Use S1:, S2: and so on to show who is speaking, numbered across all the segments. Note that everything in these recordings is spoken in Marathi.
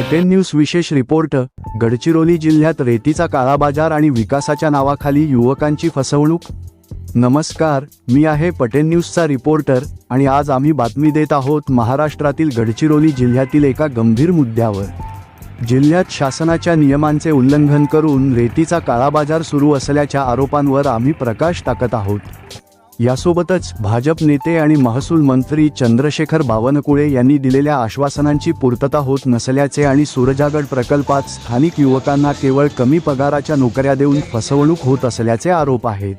S1: पटेल न्यूज विशेष रिपोर्ट गडचिरोली जिल्ह्यात रेतीचा काळाबाजार आणि विकासाच्या नावाखाली युवकांची फसवणूक. नमस्कार मी आहे पटेल न्यूजचा रिपोर्टर आणि आज आम्ही बातमी देत आहोत महाराष्ट्रातील गडचिरोली जिल्ह्यातील एका गंभीर मुद्द्यावर. जिल्ह्यात शासनाच्या नियमांचे उल्लंघन करून रेतीचा काळाबाजार सुरू असल्याच्या आरोपांवर आम्ही प्रकाश टाकत आहोत. यासोबतच भाजप नेते आणि महसूल मंत्री चंद्रशेखर बावनकुळे यांनी दिलेल्या आश्वासनांची पूर्तता होत नसल्याचे आणि सूरजागड प्रकल्पात स्थानिक युवकांना केवळ कमी पगाराच्या नोकऱ्या देऊन फसवणूक होत असल्याचे आरोप आहेत.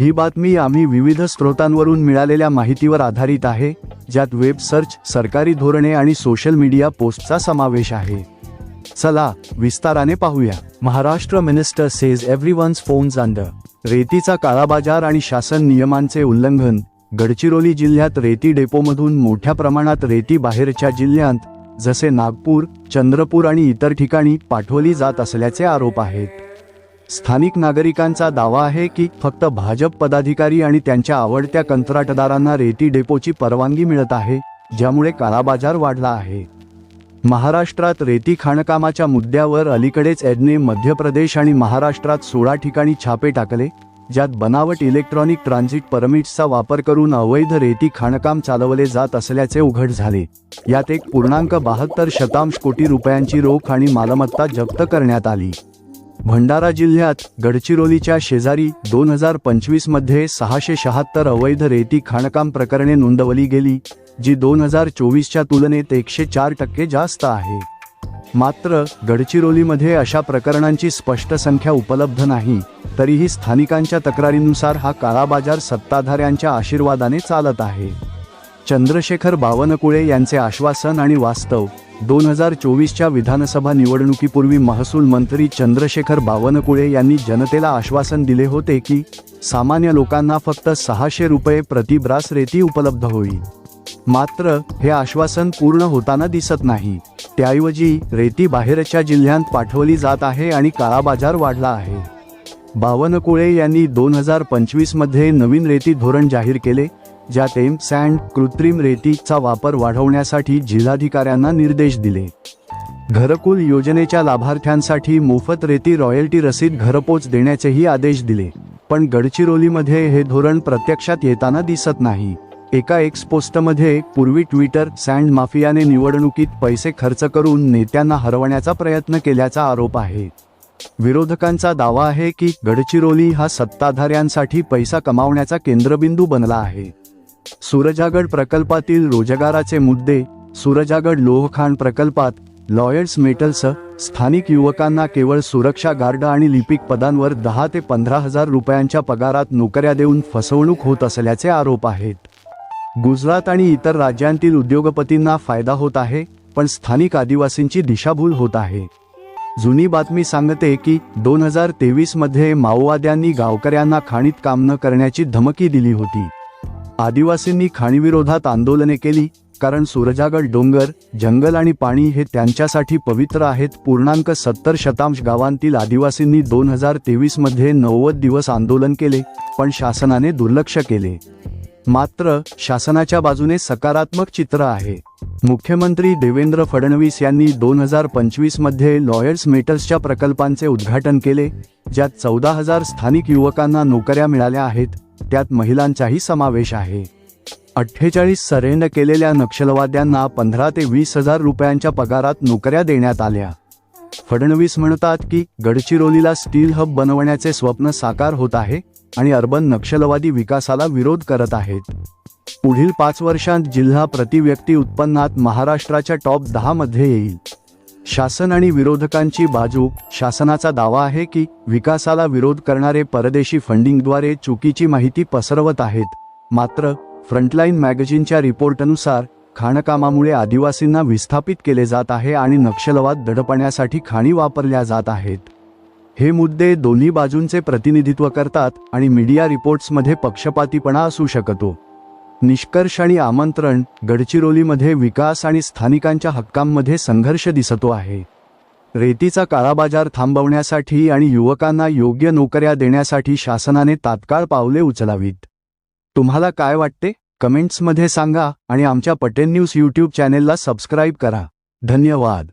S1: ही बातमी आम्ही विविध स्रोतांवरून मिळालेल्या माहितीवर आधारित आहे ज्यात वेब सर्च सरकारी धोरणे आणि सोशल मीडिया पोस्टचा समावेश आहे. चला विस्ताराने पाहूया. Maharashtra minister says every one's phones under. रेतीचा काळाबाजार आणि शासन नियमांचे उल्लंघन. गडचिरोली जिल्ह्यात रेती डेपोमधून मोठ्या प्रमाणात रेती बाहेरच्या जिल्ह्यांत जसे नागपूर चंद्रपूर आणि इतर ठिकाणी पाठवली जात असल्याचे आरोप आहेत. स्थानिक नागरिकांचा दावा आहे की फक्त भाजप पदाधिकारी आणि त्यांच्या आवडत्या कंत्राटदारांना रेती डेपोची परवानगी मिळत आहे ज्यामुळे काळाबाजार वाढला आहे. महाराष्ट्रात रेती खाणकामाच्या मुद्द्यावर अलीकडेच एडने मध्य प्रदेश आणि महाराष्ट्रात सोळा ठिकाणी छापे टाकले ज्यात बनावट इलेक्ट्रॉनिक ट्रान्झिट परमिट्सचा वापर करून अवैध रेती खाणकाम चालवले जात असल्याचे उघड झाले. यात एक पूर्णांक बहात्तर शतांश कोटी रुपयांची रोख आणि मालमत्ता जप्त करण्यात आली. भंडारा जिल्ह्यात गडचिरोलीच्या शेजारी दोन हजार पंचवीसमध्ये सहाशे शहात्तर अवैध रेती खाणकाम प्रकरणे नोंदवली गेली जी दोन हजार चोवीसच्या तुलनेत एकशे चार टक्के जास्त आहे. मात्र गडचिरोलीमध्ये अशा प्रकरणांची स्पष्ट संख्या उपलब्ध नाही तरीही स्थानिकांच्या तक्रारीनुसार हा काळाबाजार सत्ताधाऱ्यांच्या आशीर्वादाने चालत आहे. चंद्रशेखर बावनकुळे यांचे आश्वासन आणि वास्तव दोन हजार चोवीसच्या विधानसभा निवडणुकीपूर्वी महसूल मंत्री चंद्रशेखर बावनकुळे यांनी जनतेला आश्वासन दिले होते की सामान्य लोकांना फक्त सहाशे रुपये प्रतिब्रास रेती उपलब्ध होईल. मात्र हे आश्वासन पूर्ण होताना दिसत नाही. त्याऐवजी रेती बाहेरच्या जिल्ह्यांत पाठवली जात आहे आणि काळाबाजार वाढला आहे. बावनकुळे यांनी दोन हजार पंचवीसमध्ये नवीन रेती धोरण जाहीर केले ज्यात एम सँड कृत्रिम रेतीचा वापर वाढवण्यासाठी जिल्हाधिकाऱ्यांना निर्देश दिले. घरकुल योजनेच्या लाभार्थ्यांसाठी मोफत रेती रॉयल्टी रसीद घरपोच देण्याचेही आदेश दिले पण गडचिरोलीमध्ये हे धोरण प्रत्यक्षात येताना दिसत नाही. एका एक्सपोस्टमध्ये पूर्वी ट्विटर सँड माफियाने निवडणुकीत पैसे खर्च करून नेत्यांना हरवण्याचा प्रयत्न केल्याचा आरोप आहे. विरोधकांचा दावा आहे की गडचिरोली हा सत्ताधाऱ्यांसाठी पैसा कमावण्याचा केंद्रबिंदू बनला आहे. सूरजागड प्रकल्पातील रोजगाराचे मुद्दे सूरजागड लोहखाण प्रकल्पात लॉयर्स मेटल्स स्थानिक युवकांना केवळ सुरक्षा गार्ड आणि लिपिक पदांवर दहा ते पंधरा हजार रुपयांच्या पगारात नोकऱ्या देऊन फसवणूक होत असल्याचे आरोप आहेत. गुजरात आणि इतर राज्यांतील उद्योगपतींना फायदा होत आहे पण स्थानिक आदिवासींची दिशाभूल होत आहे. जुनी बातमी सांगते की दोन हजार तेवीसमध्ये माओवाद्यांनी गावकऱ्यांना खाणीत काम न करण्याची धमकी दिली होती. आदिवासींनी खाणीविरोधात आंदोलने केली कारण सूरजागड डोंगर जंगल आणि पाणी हे त्यांच्यासाठी पवित्र आहेत. पूर्णांक सत्तर शतांश गावांतील आदिवासींनी दोन हजार तेवीसमध्ये नव्वद दिवस आंदोलन केले पण शासनाने दुर्लक्ष केले. मात्र शासनाच्या बाजूने सकारात्मक चित्र आहे. मुख्यमंत्री देवेंद्र फडणवीस यांनी दोन हजार पंचवीसमध्ये लॉयर्स मेटल्सच्या प्रकल्पांचे उद्घाटन केले ज्यात चौदा हजार स्थानिक युवकांना नोकऱ्या मिळाल्या आहेत त्यात महिलांचाही समावेश आहे. अठ्ठेचाळीस सरेंड केलेल्या नक्षलवाद्यांना पंधरा ते वीस हजार रुपयांच्या पगारात नोकऱ्या देण्यात आल्या. फडणवीस म्हणतात की गडचिरोलीला स्टील हब बनवण्याचे स्वप्न साकार होत आहे आणि अर्बन नक्षलवादी विकासाला विरोध करत आहेत. पुढील पाच वर्षांत जिल्हा प्रतिव्यक्ती उत्पन्नात महाराष्ट्राच्या टॉप दहा मध्ये येईल. शासन आणि विरोधकांची बाजू शासनाचा दावा आहे की विकासाला विरोध करणारे परदेशी फंडिंगद्वारे चुकीची माहिती पसरवत आहेत. मात्र फ्रंटलाईन मॅगझिनच्या रिपोर्टनुसार खाणकामामुळे आदिवासींना विस्थापित केले जात आहे आणि नक्षलवाद दडपण्यासाठी खाणी वापरल्या जात आहेत. हे मुद्दे दोन्ही बाजूंचे प्रतिनिधित्व करतात आणि मीडिया रिपोर्ट्समध्ये पक्षपातीपणा असू शकतो. निष्कर्ष आणि आमंत्रण गडचिरोलीमध्ये विकास आणि स्थानिकांच्या हक्कांमध्ये संघर्ष दिसतो आहे. रेतीचा काळाबाजार थांबवण्यासाठी आणि युवकांना योग्य नोकऱ्या देण्यासाठी शासनाने तात्काळ पावले उचलावीत. तुम्हाला काय वाटते? कमेंट्समध्ये सांगा आणि आमच्या पटेल न्यूज यूट्यूब चॅनेलला सबस्क्राईब करा. धन्यवाद.